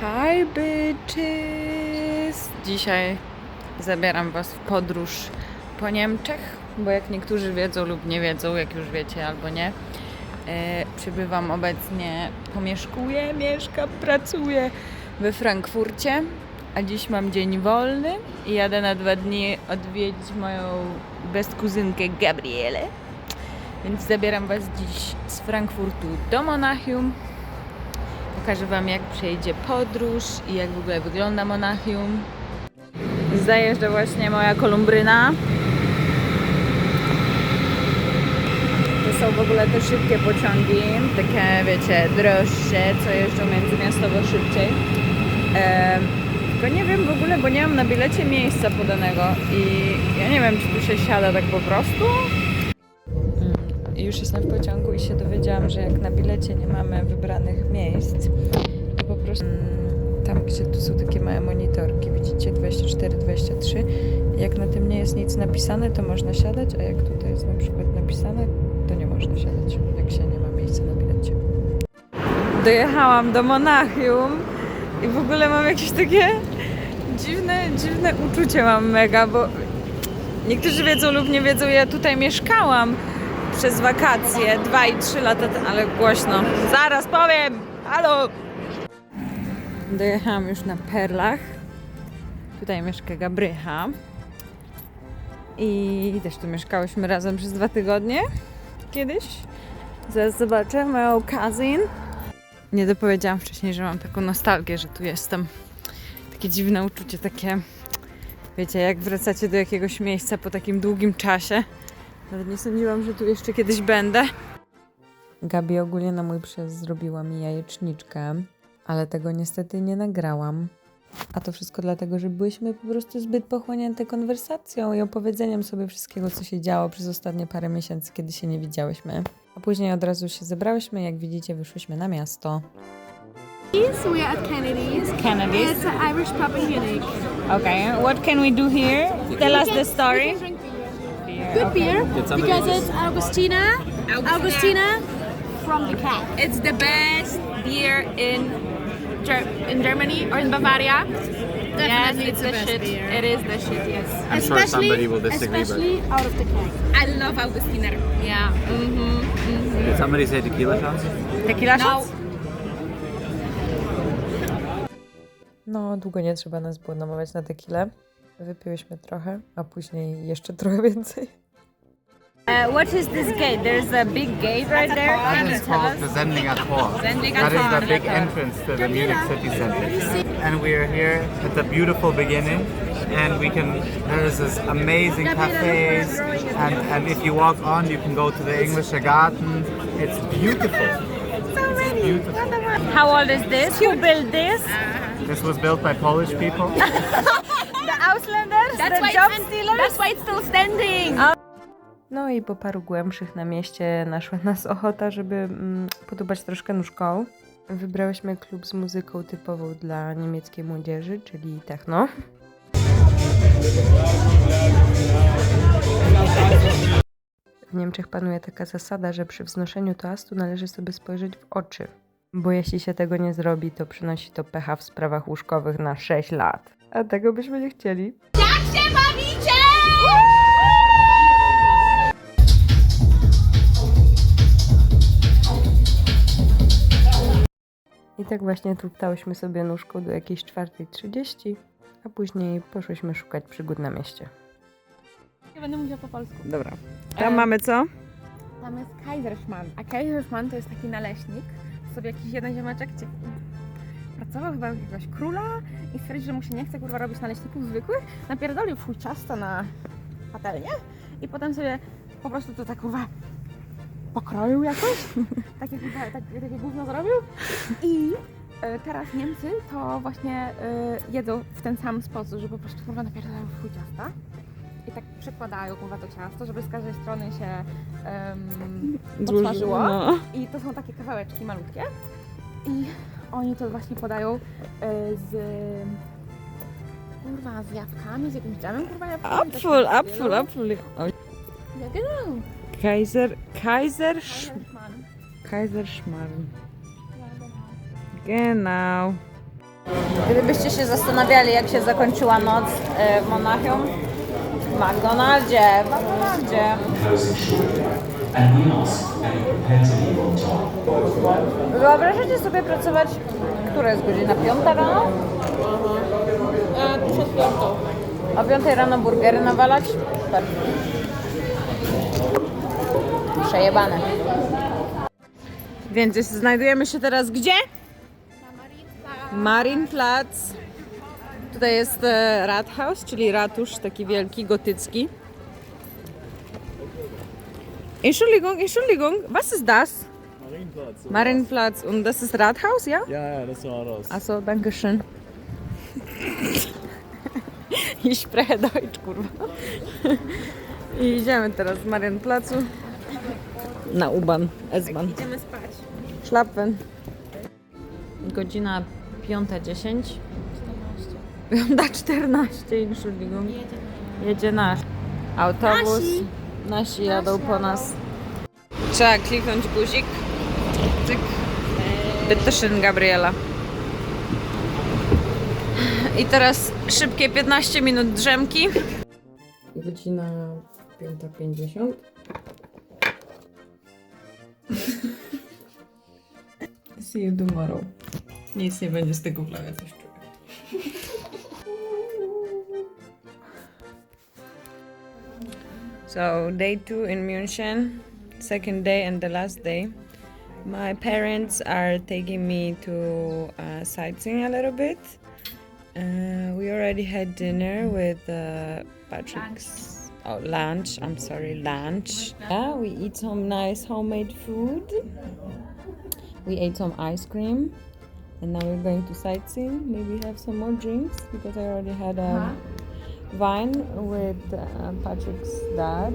Hi bitches! Dzisiaj zabieram Was w podróż po Niemczech, bo jak niektórzy wiedzą lub nie wiedzą, jak już wiecie albo nie, e, przybywam obecnie, pomieszkuję, mieszkam, pracuję we Frankfurcie, a dziś mam dzień wolny i jadę na dwa dni odwiedzić moją bestkuzynkę Gabrielę. Więc zabieram Was dziś z Frankfurtu do Monachium. Pokażę Wam, jak przejdzie podróż i jak w ogóle wygląda Monachium. Zajeżdża właśnie moja kolumbryna. To są w ogóle te szybkie pociągi, takie wiecie, droższe, co jeżdżą międzymiastowo szybciej. Em, tylko nie wiem w ogóle, bo nie mam na bilecie miejsca podanego i ja nie wiem, czy tu się siada tak po prostu. Już jestem w pociągu i się dowiedziałam, że jak na bilecie nie mamy wybranych miejsc, to po prostu mm, tam, gdzie tu są takie małe monitorki, widzicie 24, 23, jak na tym nie jest nic napisane, to można siadać, a jak tutaj jest na przykład napisane, to nie można siadać, jak się nie ma miejsca na bilecie. Dojechałam do Monachium i w ogóle mam jakieś takie dziwne, dziwne uczucie mam mega, bo niektórzy wiedzą lub nie wiedzą, ja tutaj mieszkałam przez wakacje 2 i 3 lata ale głośno. Zaraz powiem! Halo! Dojechałam już na Perlach. Tutaj mieszka Gabrycha. I też tu mieszkałyśmy razem przez dwa tygodnie. Kiedyś. Zaraz zobaczę moją cousin. Nie dopowiedziałam wcześniej, że mam taką nostalgię, że tu jestem. Takie dziwne uczucie, takie... Wiecie, jak wracacie do jakiegoś miejsca po takim długim czasie. Nawet nie sądziłam, że tu jeszcze kiedyś będę. Gabi ogólnie na mój przyjazd zrobiła mi jajeczniczkę, ale tego niestety nie nagrałam. A to wszystko dlatego, że byliśmy po prostu zbyt pochłonięte konwersacją i opowiedzeniem sobie wszystkiego, co się działo przez ostatnie parę miesięcy, kiedy się nie widziałyśmy. A później od razu się zebrałyśmy, jak widzicie, wyszłyśmy na miasto. So we are at Kennedy's. Kennedy's. It's an Irish pub in Munich. Okay, what can we do here? Tell us the story. We can drink beer. Good beer because it's Augustina. Augustina from the cat. It's the best beer in Ger- in Germany or in Bavaria. yes, it's the the best shit. beer. It is the shit. Yes, I'm sure somebody will disagree, but especially out of the can. I love Augustiner. Yeah. Mm-hmm. did somebody say tequila shots? Tequila No. shots? No, długo nie trzeba nas było namawiać na tequilę. Wypiłyśmy trochę, a później jeszcze trochę więcej. Uh, what is this gate? There's a big gate right there. Can you It's tell called us? the Sendlinger Tor. Sendlinger That is the big entrance to the Munich city center. And we are here at the beautiful beginning. And we can, there's this amazing cafes. And, and if you walk on, you can go to the English Garden. It's beautiful. It's beautiful. How old is this? Who built this? This was built by Polish people. That's why job it's, stealers? That's why it's still standing. No i po paru głębszych na mieście naszła nas ochota, żeby mm, podobać troszkę nóżką. Wybrałyśmy klub z muzyką typową dla niemieckiej młodzieży, czyli techno. W Niemczech panuje taka zasada, że przy wznoszeniu toastu należy sobie spojrzeć w oczy. Bo jeśli się tego nie zrobi, to przynosi to pecha w sprawach łóżkowych na 6 lat. A tego byśmy nie chcieli. Jak się bawicie? I tak właśnie tuptałyśmy sobie nóżką do jakiejś 4.30, a później poszłyśmy szukać przygód na mieście. Ja będę mówiła po polsku. Dobra. Tam mamy co? Tam jest Kaiserschmann, a Kaiserschmann to jest taki naleśnik. Sobie jakiś jeden ziomeczek gdzie pracował chyba jakiegoś króla i stwierdził, że mu się nie chce kurwa robić naleśników zwykłych. Napierdolił w chuj ciasta na patelnię i potem sobie po prostu to tak kurwa pokroił jakoś. takie, kurwa, tak, takie gówno zrobił. I e, teraz Niemcy to właśnie e, jedzą w ten sam sposób, że po prostu kurwa napierdalają w chuj ciasta. I tak przekładają kurwa to ciasto, żeby z każdej strony się um, podsmażyło. No. I to są takie kawałeczki malutkie. I oni to właśnie podają e, z kurwa z jabłkami, z jakimś dżemem, kurwa jabłkami. Apfel, apfel, apfel. Ja genau. Kaiser, Kaiser, Sch- Kaiserschmarrn. Kaiser Schmarrn. Ja, genau. Genau. Gdybyście się zastanawiali, jak się zakończyła noc e, w Monachium, w McDonaldzie, w McDonaldzie. Wyobrażacie sobie pracować, która jest godzina? Piąta rano? Przed piątą. O piątej rano burgery nawalać? Tak. Przejebane. Więc znajdujemy się teraz gdzie? Marienplatz. Tutaj jest e, Rathaus, czyli ratusz taki wielki, gotycki. Entschuldigung, Entschuldigung, was ist das? Marienplatz. Marienplatz. Und das ist Rathaus, ja? Ja, ja, das war raus. Achso, danke schön. Ich spreche Deutsch, kurwa. I idziemy teraz z Marienplacu na U-Bahn, S-Bahn. Idziemy spać. Szlapen. Godzina 5.10. 5.14, Entschuldigung. Jedzie nasz autobus. Nasi jadą po nas. Trzeba kliknąć guzik. Cyk. Bitteschön, Gabriela. I teraz szybkie 15 minut drzemki. Godzina 5.50. See you tomorrow. Nic nie będzie z tego vloga, coś So, day two in München, second day and the last day. My parents are taking me to uh, sightseeing a little bit. Uh, we already had dinner with uh, Patrick's. Oh, lunch. I'm sorry, lunch. Yeah, we eat some nice homemade food. We ate some ice cream, and now we're going to sightseeing. Maybe have some more drinks because I already had a wine with uh, Patrick's dad.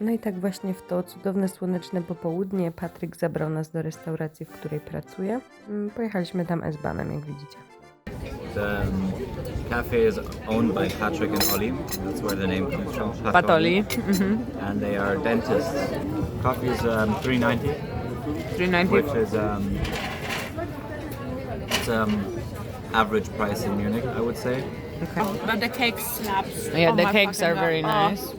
No i tak właśnie w to cudowne słoneczne popołudnie Patryk zabrał nas do restauracji, w której pracuje. Mm, Pojechaliśmy tam S-Banem, jak widzicie. The cafe is owned by Patrick and Ollie. That's where the name comes from. Patoli. And they are dentists. Coffee is um, 3.90, 390. which is um, it's um, average price in Munich, I would say. Oh, but the cake slaps. Yeah, Oh the cakes are very God. nice.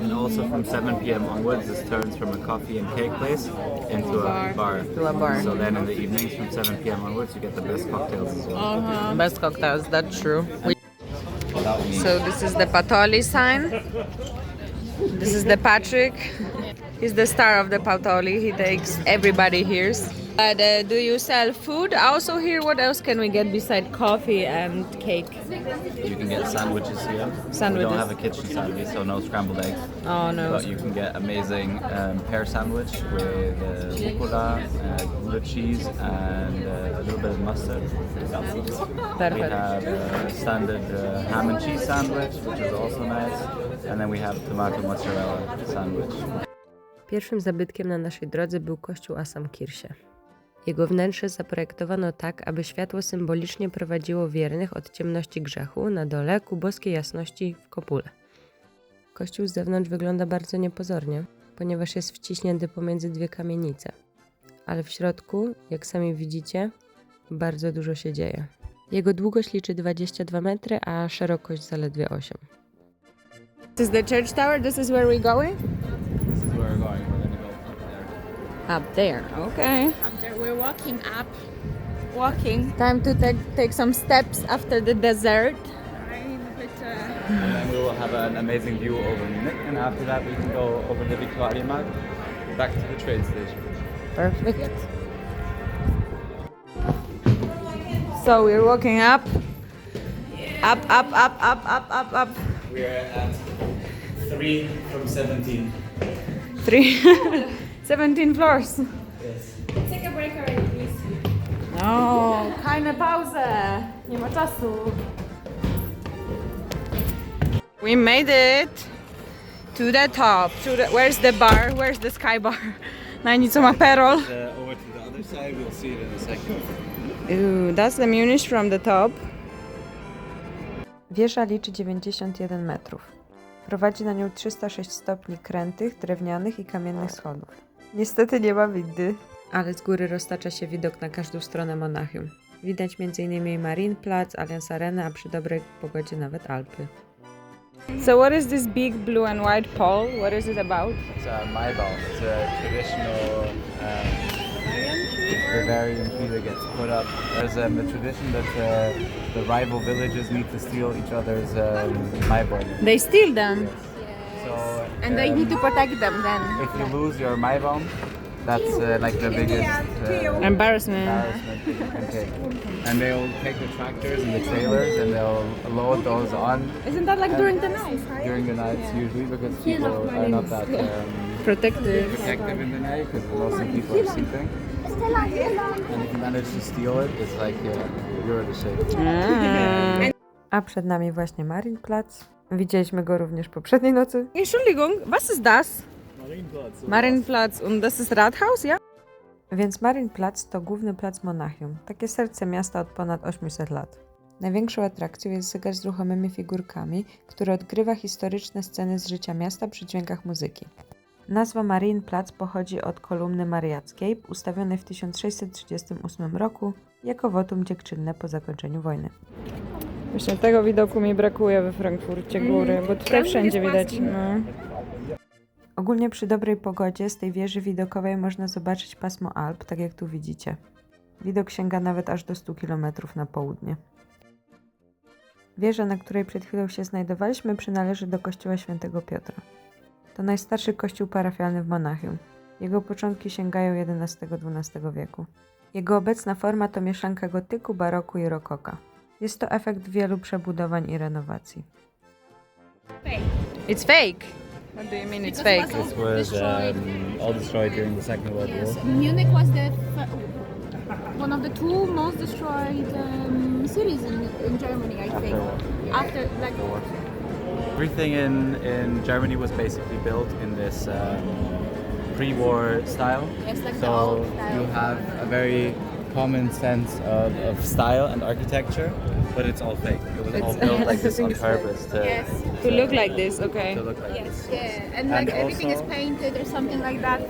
And also from 7 p.m. onwards, this turns from a coffee and cake place into a bar. To a bar. So then in the evenings from 7 p.m. onwards, you get the best cocktails as well. Uh-huh. Best cocktails, that's true. Without me. So this is the Patoli sign. This is the Patrick. He's the star of the Patoli. He takes everybody here. But uh, do you sell food also here? What else can we get beside coffee and cake? You can get sandwiches here. Sandwiches. We don't have a kitchen sadly, so no scrambled eggs. Oh no. But you can get amazing um, pear sandwich with uh, rucola, uh, Gouda cheese, and uh, a little bit of mustard. We have a standard uh, ham and cheese sandwich, which is also nice. And then we have tomato mozzarella sandwich. Pierwszym zabytkiem na naszej drodze był kościół Asamkirsie. Jego wnętrze zaprojektowano tak, aby światło symbolicznie prowadziło wiernych od ciemności grzechu na dole ku boskiej jasności w kopule. Kościół z zewnątrz wygląda bardzo niepozornie, ponieważ jest wciśnięty pomiędzy dwie kamienice. Ale w środku, jak sami widzicie, bardzo dużo się dzieje. Jego długość liczy 22 metry, a szerokość zaledwie 8. This is the church tower. This is where we're going. Up there. Okay. Up there, we're walking up. Walking. Time to take take some steps after the dessert. Bit. Uh, And then we will have an amazing view over Munich. And after that, we can go over the Victoria Markt back to the train station. Perfect. So we're walking up. Up, up, up, up, up, up, up. We're at 3 from 17. Three. 17 floors. take a break already, please. No, keine Pause. Nie ma czasu. We made it to the top. To the, where's the bar? Where's the sky bar? Na nic ma perol. Uh, over to the other side, we'll see it in a second. Ooh, that's the Munich from the top. Wieża liczy 91 metrów. Prowadzi na nią 306 stopni krętych, drewnianych i kamiennych schodów. Niestety nie ma windy, ale z góry roztacza się widok na każdą stronę Monachium. Widać m.in. Marienplatz, Allianz Arena, a przy dobrej pogodzie nawet Alpy. So what is this big blue and white pole? What is it about? It's a Maibao. It's a traditional um, Bavarian tree that gets put up. There's um, a tradition that uh, the rival villages need to steal each other's um, Maibaum. They steal them. So, And they need to protect them then. If you lose your Maibaum, that's uh, like the biggest uh, Embarrassment. embarrassment that you can take. And they'll take the tractors and the trailers and they'll load those on Isn't that like during the night? during the nights usually because people are not that um, Protective. protective in the night because lots of people are sleeping. And if you manage to steal it, it's like uh, you're the shit. Ah. A przed nami właśnie Marienplatz. Widzieliśmy go również poprzedniej nocy. Entschuldigung, was ist das? Marienplatz. Marienplatz und das ist Rathaus, ja? Więc Marienplatz to główny plac Monachium, takie serce miasta od ponad 800 lat. Największą atrakcją jest zegar z ruchomymi figurkami, który odgrywa historyczne sceny z życia miasta przy dźwiękach muzyki. Nazwa Marienplatz pochodzi od kolumny mariackiej, ustawionej w 1638 roku jako wotum dziękczynne po zakończeniu wojny. Właśnie tego widoku mi brakuje we Frankfurcie góry, bo tutaj wszędzie widać. No. Ogólnie przy dobrej pogodzie z tej wieży widokowej można zobaczyć pasmo Alp, tak jak tu widzicie. Widok sięga nawet aż do 100 km na południe. Wieża, na której przed chwilą się znajdowaliśmy, przynależy do kościoła świętego Piotra. To najstarszy kościół parafialny w Monachium. Jego początki sięgają XI-XII wieku. Jego obecna forma to mieszanka gotyku, baroku i rokoka. Jest to efekt wielu przebudowań i renowacji. It's fake. What do you mean it's fake? This was um, all destroyed during the Second World War. Munich was the one of the two most destroyed um, cities in, in Germany, I think. After like Everything in, in Germany was basically built in this um, pre-war style. Yes, like the so old style. you have a very common sense of, of style and architecture, but it's all fake. It was all It's- built like this on everything purpose to, Yes. To look like this, okay. to look like yes, this. yeah, and And like everything is also- painted or something like that.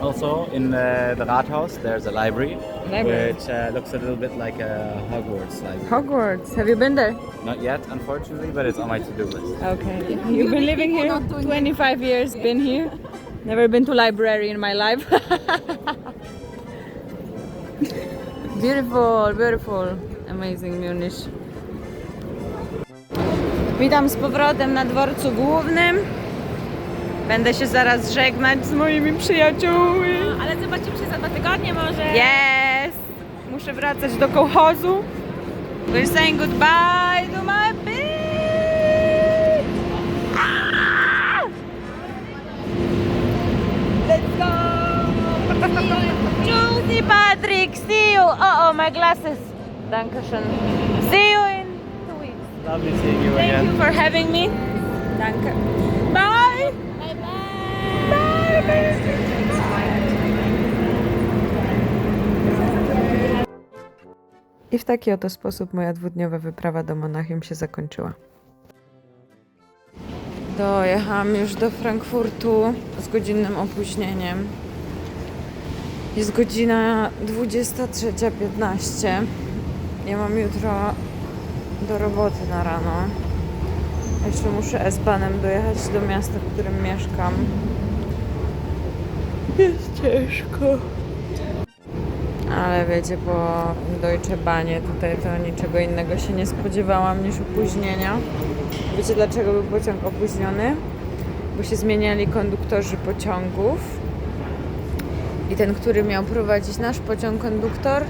Also, in uh, the Rathaus, there's a library, Library. which uh, looks a little bit like a Hogwarts library. Hogwarts. Have you been there? Not yet, unfortunately, but it's on my to-do list. Okay. You've been living here 25 years, been here. Never been to library in my life. beautiful, beautiful. Amazing Munich. Witam z powrotem na dworcu głównym. Będę się zaraz żegnać z moimi przyjaciółmi. Ale zobaczymy się za dwa tygodnie może. Yes! Muszę wracać do kołchozu. We're saying goodbye to my beach! Juicy Patrick, see you! Oh, oh, my glasses. Dankeschön. See you in two weeks. Lovely seeing you Thank again. you for having me. Danke. Bye! Bye bye. I w taki oto sposób moja dwudniowa wyprawa do Monachium się zakończyła. Dojechałam już do Frankfurtu z godzinnym opóźnieniem. Jest godzina 23.15. Ja mam jutro do roboty na rano. Jeszcze muszę S-Bahnem dojechać do miasta, w którym mieszkam. Jest ciężko. Ale wiecie, po Deutsche Bahnie tutaj to niczego innego się nie spodziewałam niż opóźnienia. Wiecie dlaczego był pociąg opóźniony? Bo się zmieniali konduktorzy pociągów. I ten, który miał prowadzić nasz pociąg konduktor,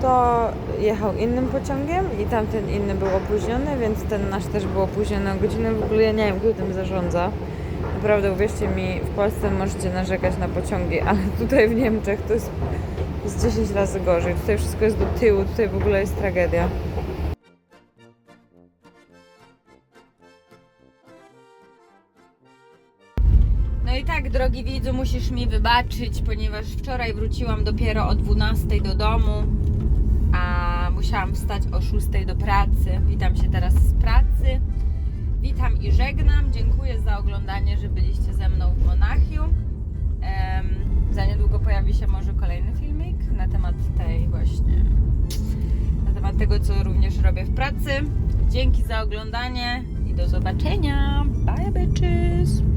to jechał innym pociągiem i tamten inny był opóźniony, więc ten nasz też był opóźniony o godzinę. W ogóle ja nie wiem, kto tym zarządza. Naprawdę, uwierzcie mi, w Polsce możecie narzekać na pociągi, ale tutaj w Niemczech to jest, jest 10 razy gorzej. Tutaj wszystko jest do tyłu, tutaj w ogóle jest tragedia. Widzu, musisz mi wybaczyć, ponieważ wczoraj wróciłam dopiero o 12 do domu, a musiałam wstać o 6 do pracy. Witam się teraz z pracy. Witam i żegnam. Dziękuję za oglądanie, że byliście ze mną w Monachium. Za niedługo pojawi się może kolejny filmik na temat tej właśnie, na temat tego, co również robię w pracy. Dzięki za oglądanie i do zobaczenia. Bye!